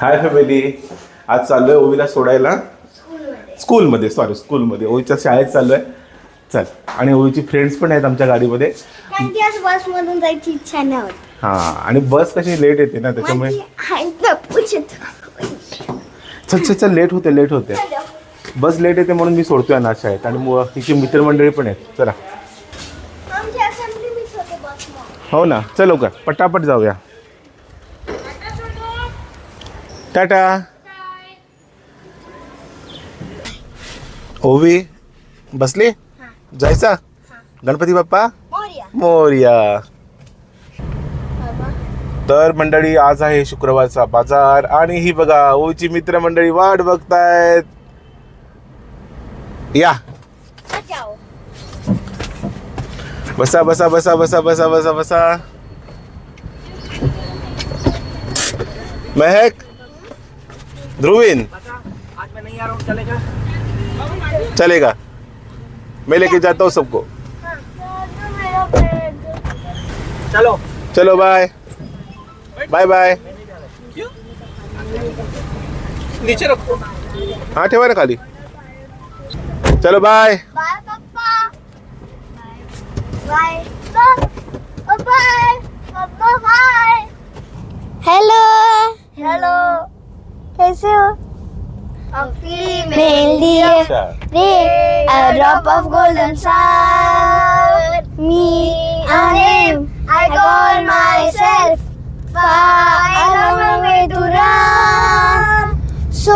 Hi family. आज चाललोय ओवीला सोडायला. स्कूलमध्ये. सॉरी स्कूलमध्ये. ओवीच्या शाळेत चाललोय. चल. आणि ओवीची फ्रेंड्स पण आहेत आमच्या गाडीमध्ये. कारण की आज बस मधून जायची इच्छा नाही होत. हा आणि बस कशी लेट येते ना त्याच्यामुळे. चल चल चल लेट होते लेट होते. बस लेट येते म्हणून मी सोडतोय ना शाळेत. आणि तिची मित्रमंडळी पण आहेत. चला. हो ना. चल लवकर. पटापट जाऊया. टाटा. ओवी बसली? जायचा? गणपती बाप्पा? मोर्या. मोर्या. तर मंडळी आज आहे शुक्रवारचा बाजार आणि ही बघा ओवीची मित्रमंडळी वाट बघतायत. या. बसा बसा बसा बसा बसा बसा बसा. महक. ध्रुवीन। आज मैं नहीं आ रहा हूँ चलेगा। चलेगा मैं लेके जाता हूँ सबको। चलो। चलो बाय बाय बाय नीचे रखो। हाँ ठेवा ना खाली। चलो बाय बाय पप्पा बाय बाय पप्पा bye hello hello Jesus. A female deer, deer, a drop of golden sun. Me, a name, I call myself. Far, I don't know to run. So,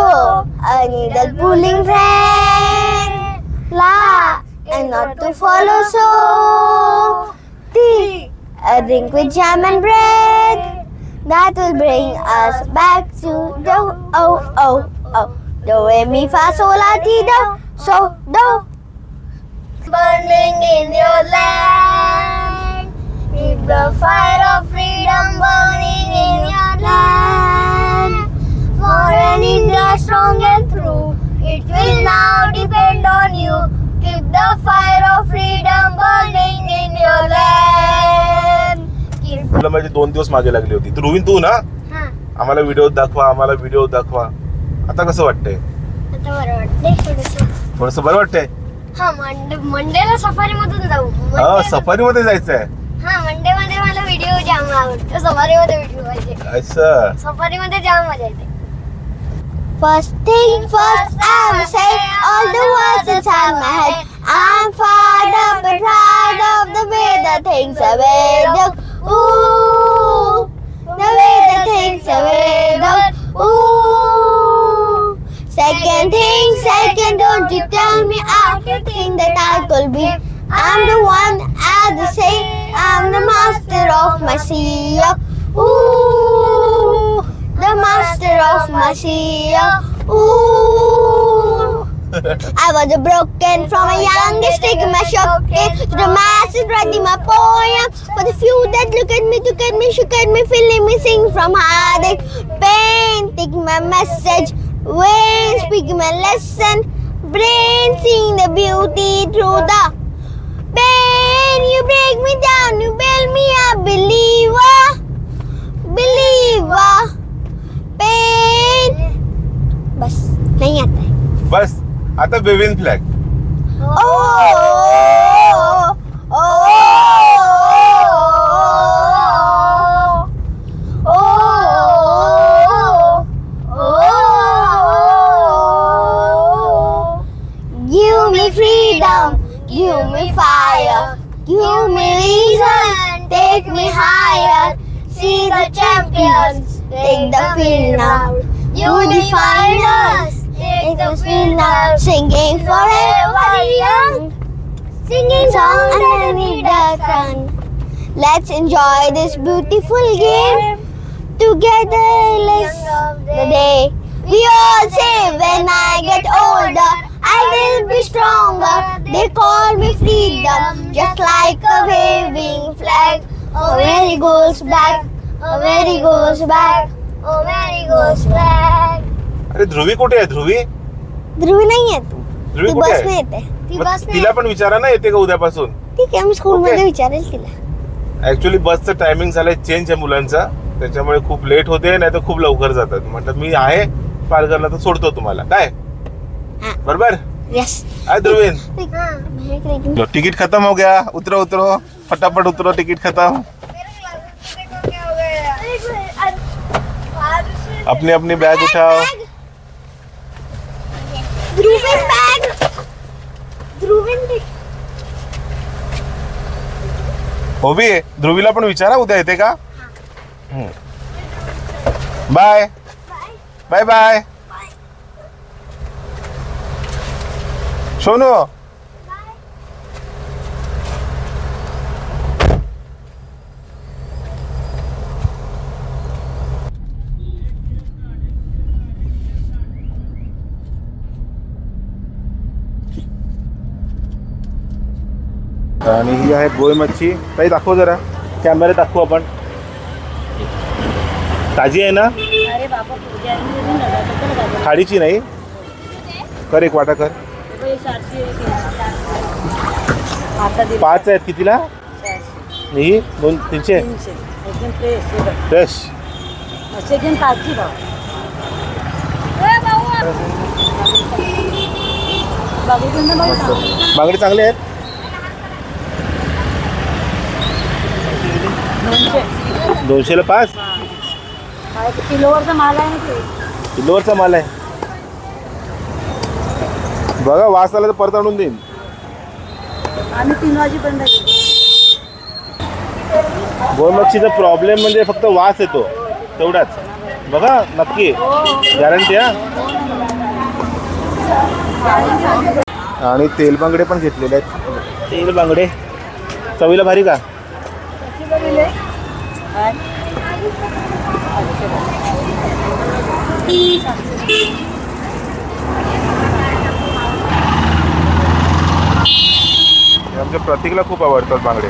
I need a pulling friend. La, and not to follow so. Tea, a drink with jam and bread that will bring us back to the oh oh oh. Do re mi fa sol la ti do. So do. Burning in your land. Keep the fire of freedom burning in your land. For an India strong and true it will now depend on you. Keep the fire of freedom burning in your land तुला माझी दोन दिवस मागे लागली होती. ध्रुवीन तू ना? हा. आम्हाला व्हिडिओ दाखवा आम्हाला व्हिडिओ दाखवा. आता कसं वाटतंय? आता बरं वाटतंय थोडंसं. बरं वाटतंय? हा मंडे मंडेला सफारी मधून जाऊ. हा मंडे- सफारी मध्ये जायचंय. हा मंडे मध्ये मला व्हिडिओ जाम आवडतो. सफारी मध्ये व्हिडिओ पाहिजे. सफारी मध्ये जाम मजा येते. First thing first, I'm saying all the words inside my head. I'm fired up and tired of the way that things are made up. Ooh, the way that things are made. Ooh. Second thing, second, don't you tell me out the thing that I could be. I'm the one at the say, I'm the master of my sea. Ooh, the master of my sea. Ooh. I was broken from a young age, taking my shock to the masses, writing my poems. For the few that look at me, look at me, shook at me, feeling me sing from heartache, pain, taking my message, ways, speaking my lesson, brain, seeing the beauty through the pain. You break me down, you build me up, believer, believer, pain. बस नहीं आता है बस आता बेबिन flag Give me freedom, give me fire, give me reason, take me higher. See the champions, take the field now. You define us, take the field now. Singing forever young, singing song underneath the sun. Let's enjoy this beautiful game together. Let's the day. We all say when I get older, I will be stronger. They call me freedom, just like a waving flag. Oh, where he goes back, oh, where he goes back, oh, where he goes back. अरे ध्रुवी कुठे आहे ध्रुवी ध्रुवी नाही आहे तू ध्रुवी ती कुठे बस आहे? येते. ती मग बस तिला पण विचारा ना येते का उद्यापासून? ठीक आहे मी स्कूल. मध्ये विचारेल तिला. ऍक्च्युली बसचं टायमिंग झालंय चेंज आहे मुलांचा. त्याच्यामुळे खूप लेट होते नाही तर खूप लवकर जातात. म्हणतात मी आहे पालघरला तर सोडतो तुम्हाला. काय? बरोबर? यस आहे ध्रुवीन. लो टिकट खत्म हो गया. उतरो उतरो. फटाफट उतरो टिकट खत्म. अपनी अपनी बैग उठाओ. ध्रुवीन बॅग. ध्रुवीन ओबी ध्रुवीला पण विचारा उद्या येते का? Bye bye. बाय. सोनू. आणि ही आहे गोय मच्छी. काही दाखव जरा. कॅमेरा दाखवू आपण. ताजी आहे ना? खाडीची नाही? कर एक वाटा कर. पाच आहेत कितीला? ही दोन तीनशे? फ्रेश बांगडे चांगले आहेत? दोनशेला पाच? हा, ते किलोवरचा माल आहे ना ते. किलोवरचा माल आहे. बघा वास आला तर परत आणून देईन. आम्ही तीन वाजेपर्यंत येतो. प्रॉब्लेम म्हणजे फक्त वास येतो. तेवढाच. बघा नक्की. गॅरंटी हा. आणि तेल बांगडे पण घेतलेले आहेत. तेल बांगडे. चवीला भारी का? हे आमच्या प्रतीकला खूप आवडतात बांगडे.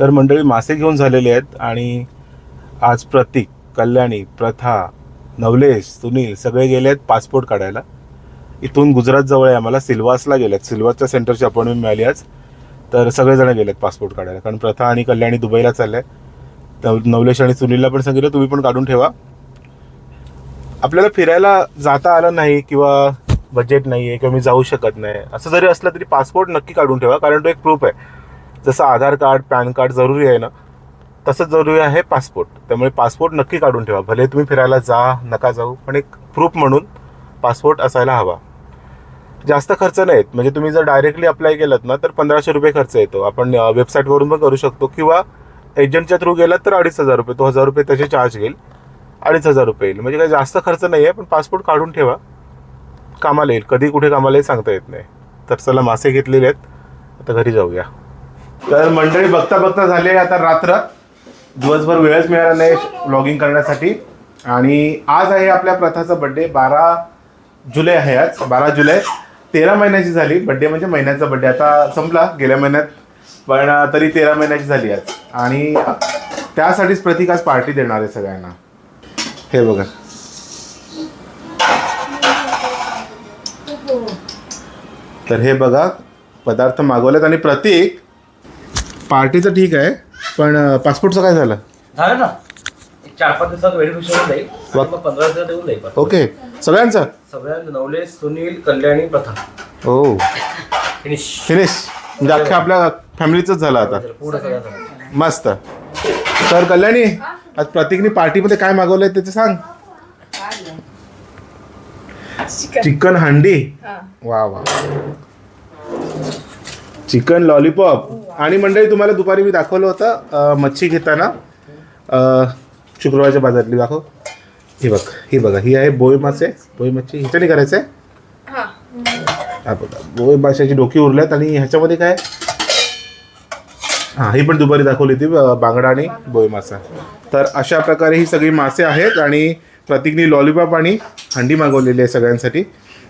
तर मंडळी मासे घेऊन झालेले आहेत आणि आज प्रतीक कल्याणी प्रथा नवलेश सुनील सगळे गेले आहेत पासपोर्ट काढायला. इथून गुजरात जवळ आहे. आम्हाला सिल्वासला गेल्यात सिल्वासच्या सेंटरची अपॉइंटमेंट मिळाली आज. तर सगळेजण गेलेत पासपोर्ट काढायला. कारण प्रथा आणि कल्याणी दुबईला चाललंय. तर नवलेश आणि सुनीलला पण सांगितलं तुम्ही पण काढून ठेवा. आपल्याला फिरायला जाता आलं नाही किंवा बजेट नाही आहे किंवा मी जाऊ शकत नाही. असं जरी असलं तरी पासपोर्ट नक्की काढून ठेवा. कारण तो एक प्रूफ आहे. जसं आधार कार्ड पॅन कार्ड जरुरी आहे ना तसंच जरुरी आहे पासपोर्ट त्यामुळे पासपोर्ट नक्की काढून ठेवा. भले तुम्ही फिरायला जा नका जाऊ पण एक प्रूफ म्हणून पासपोर्ट असायला हवा. जास्त खर्च नाहीत. म्हणजे तुम्ही जर डायरेक्टली अप्लाय केलात ना तर पंधराशे रुपये खर्च येतो. आपण वेबसाईटवरून पण करू शकतो. किंवा एजंटच्या थ्रू गेलात तर अडीच हजार रुपये तो हजार रुपये त्याचे चार्ज घेईल. अडीच हजार रुपये येईल. म्हणजे काही जास्त खर्च नाही आहे पण पासपोर्ट काढून ठेवा. कामाला येईल. कधी कुठे कामाला येईल सांगता येत नाही. तर चला मासे घेतलेले आहेत. आता घरी जाऊया. तर मंडळी बघता बघता झाले आता रात्र. दिवसभर वेळच मिळाला नाही व्लॉगिंग करण्यासाठी. आणि आज आहे आपल्या प्रथाचा बड्डे बारा जुलै आहे आज. बारा जुलै. तेरा महिन्याची झाली. बड्डे म्हणजे महिन्याचा बड्डे आता संपला गेल्या महिन्यात पण तरी तेरा महिन्याची झाली आज. आणि त्यासाठीच प्रतीक आज पार्टी देणार आहे सगळ्यांना. हे बघा. तर हे बघा पदार्थ मागवलेत आणि प्रतीक पार्टीचं ठीक आहे पण पासपोर्टचं काय झालं? झालं ना. चार पाच दिवसात व्हेरिफिकेशन होऊन जाईल आणि मग पंधरा दिवसात येऊन जाईल परत. ओके. सगळ्यांचं? सगळ्या नवले सुनील कल्याणी प्रथा. हो फिनिश. फिनिश. म्हणजे अख्ख्या आपल्या फॅमिलीचंच झालं आता. मस्त. तर कल्याणी आज प्रतीकनी पार्टीमध्ये काय मागवलंय त्याचं सांग. चिकन हंडी. वा वा. Chicken lollipop. आणि मंडळी तुम्हाला दुपारी मी दाखवलं होतं अं, मच्छी घेताना. अं, शुक्रवारच्या बाजारातली दाखव. ही बघ ही बघा ही आहे बोई मासे. बोई मच्छी ह्याच्याने करायचं? आहे हा बघा बोई माशाची डोकी उरल्यात आणि ह्याच्यामध्ये काय? हां ही पण दुपारी दाखवली होती बांगडा आणि बोई मासा. तर अशा प्रकारे ही सगळी मासे आहेत आणि प्रतीकनी लॉलीपॉप आणि हंडी मागवलेली आहे सगळ्यांसाठी.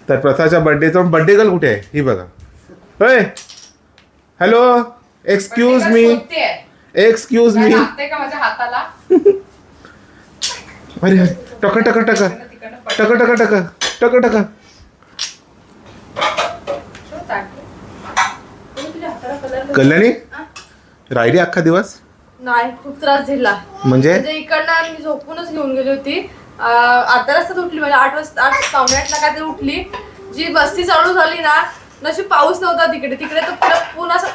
तर प्रथाच्या बड्डेचा बड्डे गर्ल कुठे आहे? ही बघा. होय hello excuse me excuse me हाताला? अरे टक टक टक. टक टक टक. टक टक. कल्याणी? राहिली अख्खा दिवस? नाही खूप त्रास दिला म्हणजे? म्हणजे इकडनं मी झोपूनच घेऊन गेली होती. अर्ध्या रस्त्यात उठली म्हणजे आठ वाजता आठ पावणे आठला काहीतरी उठली. जी बस्ती चालू झाली ना नशी पाऊस नव्हता तिकडे. तिकडे तर पुन्हा पुन्हा असं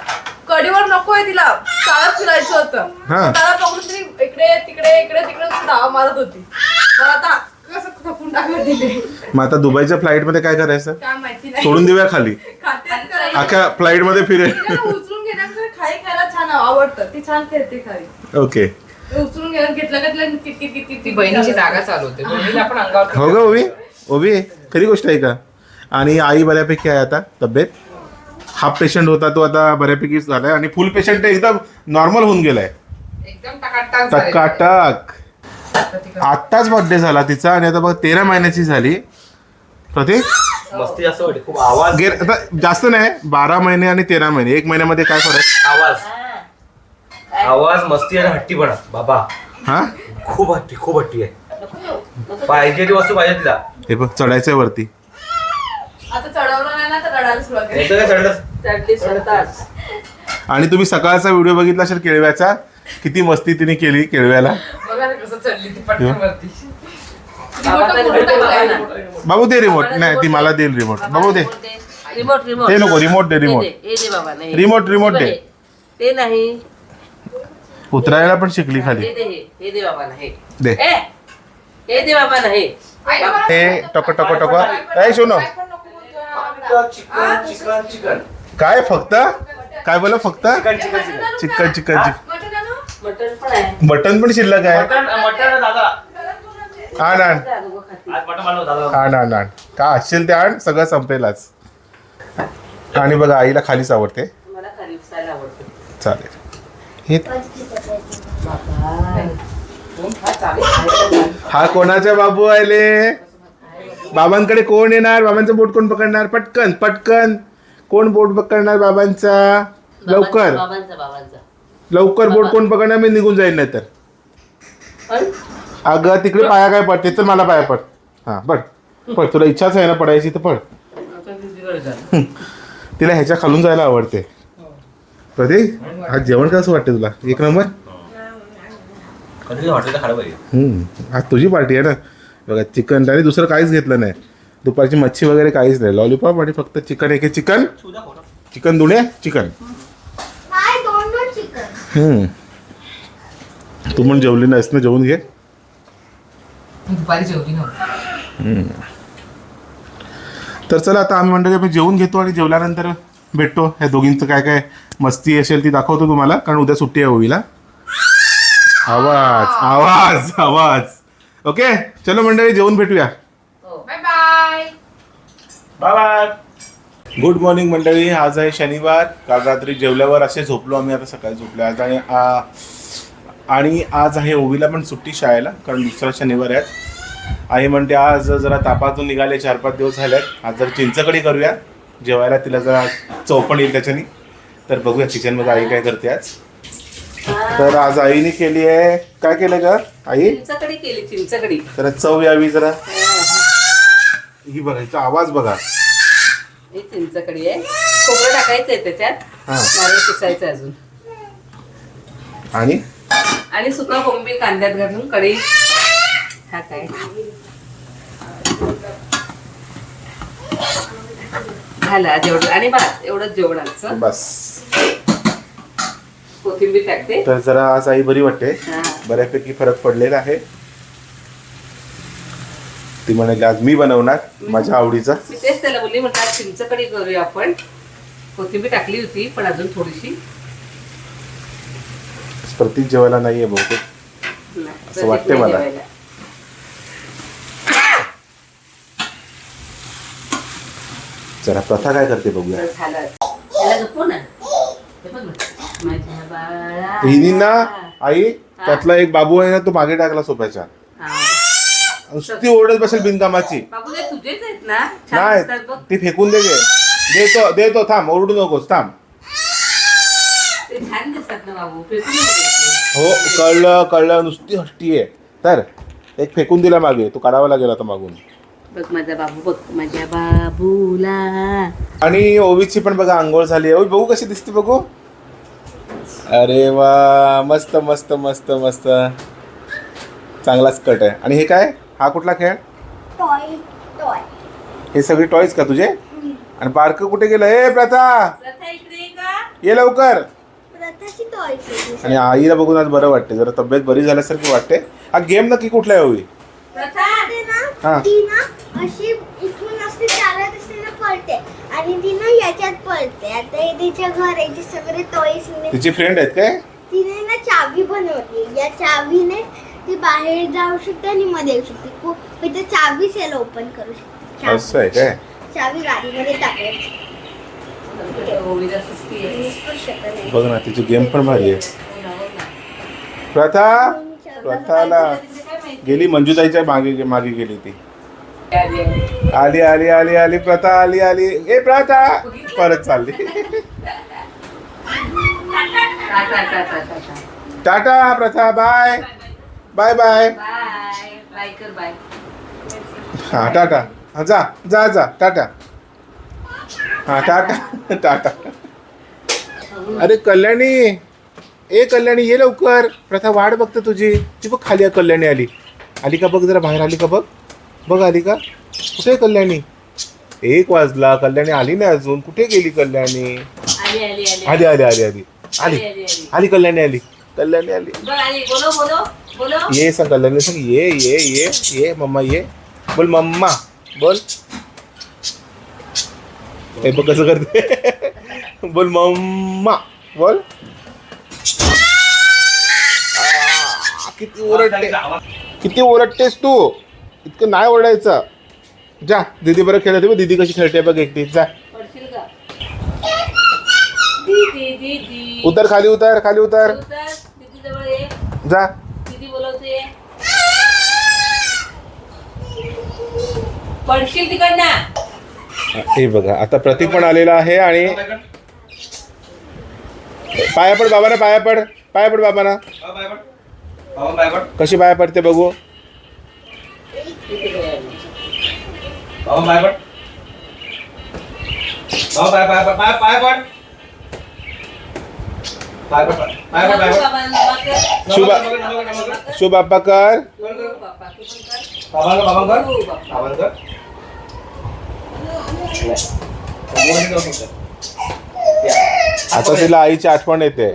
कडीवर नकोय तिला. चालत फिरायचं होतं. हा. त्याला पकडून तरी इकडे तिकडे इकडे तिकडे धावा मारत होती. मला आता कसं टाकलं मग आता दुबईच्या फ्लाईटमध्ये काय करायचं? काय माहिती नाही. सोडून देऊया खाली. करायचं. अख्ख्या फ्लाईटमध्ये फिरेल तिला उचलून घेण्यापेक्षा खाई खायला छान आवडतं. ती छान खेळते खाई ओके. उचलून घ्या घेतलं घेतलं किटकिट किटकिट ती बहिणीची जागा चालू होते. बहिणीला आपण अंगावर हो ग ओवी. ओवी खरी गोष्ट आहे का? आणि आई बऱ्यापैकी आहे आता तब्येत. हाफ पेशंट होता तो आता बऱ्यापैकी झालाय आणि फुल पेशंट एकदम नॉर्मल होऊन गेलाय. एकदम टकाटक आत्ताच बर्थडे झाला तिचा आणि आता बघ तेरा महिन्याची झाली. प्रतीक? मस्ती जास्त वाटते खूप आवाज. गेर आता जास्त नाही बारा महिने आणि तेरा महिने. एक महिन्यामध्ये काय फरक? आवाज. आवाज मस्ती आणि हट्टीपणा. बाबा. हा? खूप हट्टी खूप हट्टी आहे. पाहिजे ती वस्तू पाहिजे तिला. हे बघ चढायचंय वरती. आता चढवलं नाही ना तर रडायला सुरुवात केली. एकदा काय चढलं. चढली स्वतःच. आणि तुम्ही सकाळचा व्हिडिओ बघितला असेल केळव्याचा किती मस्ती तिने केली केळव्याला? बघा ना कसं चढली ती पटकन वरती मोठं मोठं टाकलंय. बाबू दे रिमोट. नाही ती मला देईल रिमोट. बाबू दे. रिमोट रिमोट ते नको रिमोट दे रिमोट. हे दे, दे बाबा नाही रिमोट रिमोट दे. ते नाही. उतरायला पण शिकली खाली. हे दे हे हे दे बाबा नाही दे. ए हे दे बाबा नाही आई मला हे टक टक टक. ए शोनो काय पण नको बोलतोय. Chicken chicken chicken. काय फक्त? काय बोला फक्त? Chicken chicken chicken. पण आहे. मटन पण शिल्लक आहे? मटन मटन दादा. आण आण. जा, दोघं खातील. आज मटन बनव दादा. आण आण आण. का असशील ते आण सगळं संपेल आज आणि बघा आईला खालीच आवडते. मला खाली उसायला आवडतं. चालेल. हे. हा कोणाच्या बाबू आले बाबांकडे कोण येणार? बाबांचं बोट कोण पकडणार? पटकन पटकन. कोण बोट पकडणार बाबांचा? लवकर. बाबांचा बाबांचा. लवकर बोट कोण पकडणार? मी निघून जाईल नाही तर अगं तिकडे पाया काय पडते? तर मला पाया पड. हा पड. पड. तुला इच्छाच आहे ना पडायची तर पड. तिला ह्याच्या खालून जायला आवडते. प्रतीक आज जेवण कसं वाटते तुला? एक नंबर? आज तुझी पार्टी आहे ना. बघा चिकन. आणि दुसरं काहीच घेतलं नाही. दुपारची मच्छी वगैरे काहीच नाही. लॉलीपॉप आणि फक्त चिकन. एक चिकन. चिकन दुणे चिकन. तू पण जेवली नाहीस ना? जेवून घे. दुपारी जेवली नव्हती. तर चला आता आम्ही म्हणतो की आम्ही जेवून घेतो आणि जेवल्यानंतर भेटतो. ह्या दोघींचं काय काय मस्ती असेल ती दाखवतो तुम्हाला कारण उद्या सुट्टी आहे ओवीला. आवाज आवाज आवाज. ओके चलो मंडळी जेवून भेटूया. Bye bye bye bye good morning मंडळी. आज आहे शनिवार. काल रात्री जेवल्यावर असे झोपलो आम्ही आता सकाळी झोपलो आज आणि आ- आणि आज आहे ओवीला पण सुट्टी शाळेला कारण दुसरा शनिवार आहे. आई म्हणते आज जरा तापातून निघाले चार पाच दिवस झालेत. आज जर चिंचकडी करूया. जेवायला तिला जरा चौपण येईल त्याच्यानी. तर बघूया किचनमध्ये आई काय करते आज. तर आज आईने केली आहे. काय केलं का आई? चिंचकडी केली चिंचकडी. जरा चव यावी जरा. ही. आवाज बघा. ही चिंचकडी आहे. खोबरं टाकायचं आहे त्याच्यात. हा. नारळ अजून. आणि? आणि सुका कोंबी कांद्यात घालून हा काय? झाला जेवढं. आणि भात एवढंच जेवणाचं बस. कोथिंबीर टाकते. तर जरा आज आई बरी वाटते. बऱ्यापैकी फरक पडलेला आहे. ती म्हणाली आज मी बनवणार माझ्या आवडीचा. मी तेच त्याला बोलली म्हटलं आज चिंचकडी करूया आपण. कोथिंबीर टाकली होती पण अजून थोडीशी. प्रतीक जेवायला नाहीये बहुतेक. असं प्रदीपने मला. जरा प्रथा काय करते बघूया. झालं. त्याला ना? हिनी ना आई त्यातला एक बाबू आहे ना तो मागे टाकला सोप्याच्या. नुसती ओरडत बसेल बिनकामाची. नाही ती फेकून दे गे. देतो देतो थांब ओरडू नकोस थांब. हो कळलं कळलं नुसती हट्टी आहे. तर एक फेकून दिला मागे तो काढावा लागेल आता मागून. बघ माझा बाबू बघ माझ्या बाबूला. आणि ओवीची पण बघा आंघोळ झाली आहे. ओवी बघू कशी दिसते बघू? अरे वा मस्त मस्त मस्त मस्त. चांगला स्कर्ट आहे. आणि हे काय? हा कुठला खेळ? टॉय टॉय हे सगळे टॉयज का तुझे? आणि बारक कुठे गेलं? ए प्रथा! ये लवकर. प्रथाची टॉय आणि आईला बघून आज बरं वाटते जरा तब्येत बरी झाल्यासारखी वाटते. हा गेम नक्की कुठला आहे होई हा. ती ना अशी इथून अशी चालत असते ना पळते. आणि ती ना याच्यात पळते. आता हे तिच्या घर आहे जे सगळे टॉईस तिची फ्रेंड आहेत काय? तिने ना चावी बनवली. या चावीने ती बाहेर जाऊ शकते आणि मध्ये येऊ शकते. खूप म्हणजे चावी सेल ओपन करू शकते. असं आहे काय? चावी गाडीमध्ये टाकायची शकत नाही. बघ ना तिची गेम पण भारी आहे. प्रथा प्रथाला गेली मंजूताईच्या मागे मागे गेली ती. आली, आली. आली आली आली प्रथा आली आली. ए प्रथा! परत चालली. टाटा, प्रथा बाय. Bye bye. हा टाटा. हा जा जा जा टाटा. हा टाटा टाटा. अरे कल्याणी. ए कल्याणी ये लवकर. प्रथा वाट बघते तुझी. ती बघ खाली आहे कल्याणी आली. आली का बघ जरा बाहेर आली का बघ. बघ आली का? कुठे कल्याणी? एक वाजला कल्याणी आली नाही अजून. कुठे गेली कल्याणी? आली आली आली. आली आली आली आली. आली. आली, आली. आली. कल्याणी आली. कल्याणी आली. बघ आली. बोलो बोलो बोलो. ये सांग कल्याणी सांग. ये ये ये ये मम्मा ये. बोल मम्मा. बोल. हे बघ कसं करते. बोल मम्मा. बोल. किती ओरडते. किती ओरडतेस तू? इतकं नाही ओरडायचं. जा दीदी बरं खेळते बघ दीदी कशी खेळते बघ एकटी. जा. पडशील का? दीदी दीदी. उतर खाली उतर खाली उतर. उतर दीदी जवळ ये. जा. दीदी बोलवते. पडशील तिकडनं. हे बघा आता प्रतीक पण आलेला आहे आणि पाया पड बाबांना पाया पड. पाया पड बाबांना. बाबा पड कशी पाया पडते बघू. शुभ शुभ आता तिला आईची आठवण येते.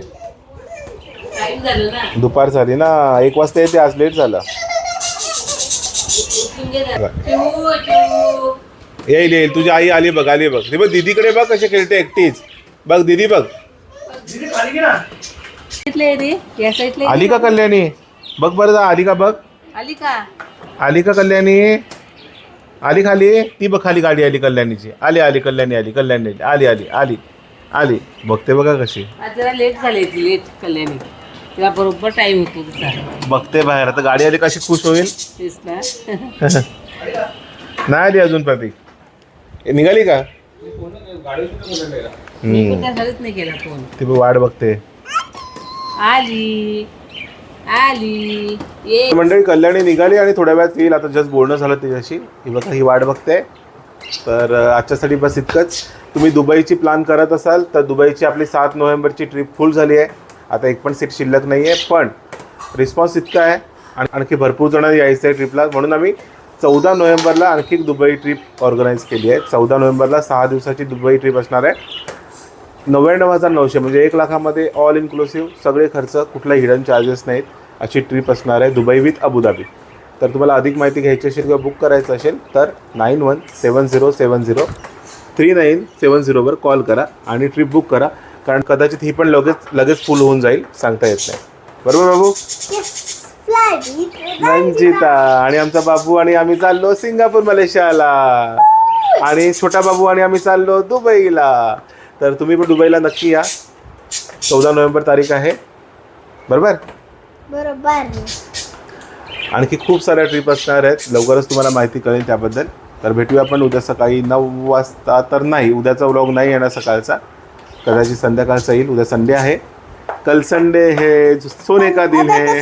दुपार झाली ना एक वाजता येते आज लेट झाला. येईल येईल. तुझी आई आली बघ आली बघ. ती बघ दीदीकडे बघ कशी खेळते एकटीच. बघ दीदी बघ. आली का कल्याणी? बघ बरं जा आली का बघ? आली का? आली का कल्याणी? आली खाली? ती बघ खाली गाडी आली कल्याणीची. आली आली कल्याणी आली कल्याणी आली. आली आली आली बघते बघा कशी. आज जरा लेट झाली ती लेट कल्याणी. तिला बरोबर टाइम होतो तिचा बघते बाहेर. आता गाडी आली कशी खुश होईल? तेच ना. नाही आली अजून प्रतीक ए, निघाली का? मी हम्म. पण त्यासाठीच नाही केला फोन ती वाट बघते. आली. आली. ये. मंडळी कल्याणी निघाली आणि थोड्या वेळात येईल. आता जस्ट बोलणं झालं तिच्याशी. ही बघा ही वाट बघते. तर अं, आजच्यासाठी बस इतकंच. तुम्ही दुबईची प्लॅन करत असाल तर दुबईची आपली सात नोव्हेंबरची ट्रिप फुल झाली आहे. आता एक पण सीट शिल्लक नाही आहे पण रिस्पॉन्स इतका आहे. आणि आणखी भरपूर जण यायचं आहे ट्रिपला म्हणून आम्ही चौदा नोव्हेंबरला आणखी एक दुबई ट्रिप ऑर्गनाईज केली आहे. चौदा नोव्हेंबरला सहा दिवसाची दुबई ट्रिप असणार आहे. नव्याण्णव हजार नऊशे म्हणजे एक लाखामध्ये ऑल इन्क्लुसिव्ह सगळे खर्च कुठला हिडन चार्जेस नाहीत अशी ट्रिप असणार आहे दुबई विथ अबुधाबी तर तुम्हाला अधिक माहिती घ्यायची असेल किंवा बुक करायचं असेल तर nine one seven zero seven zero three nine seven झिरोवर call करा आणि ट्रिप बुक करा. कारण कदाचित ही पण लगेच लगेच फुल होऊन जाईल सांगता येत नाही. बरोबर बाबू? रंजिता आणि आमचा बाबू आणि आम्ही चाललो सिंगापूर मलेशियाला. आणि छोटा बाबू आणि आम्ही चाललो दुबईला. तर तुम्ही पण दुबईला नक्की या. चौदा नोव्हेंबर तारीख आहे. बरोबर? बरोबर. आणखी खूप साऱ्या ट्रिप असणार आहेत. लवकरच तुम्हाला माहिती कळेल त्याबद्दल. तर भेटूया आपण उद्या सकाळी नऊ वाजता. तर नाही उद्याचा व्लॉग नाही येणार सकाळचा. कदाचित संध्याकाळचा येईल उद्या संडे आहे. कल संडे है सोने का दिन है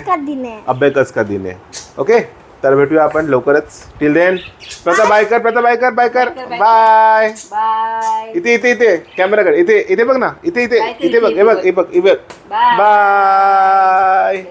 अबेकस का दिन है. ओके तर भेटूया आपण लवकरच. Till then Pratha biker Pratha biker biker bye bye इथे इथे इथे. कॅमेराकडे इथे इथे बघ ना. इथे इथे. इथे बघ इथे हे बघ. हे बघ हे बघ. बाय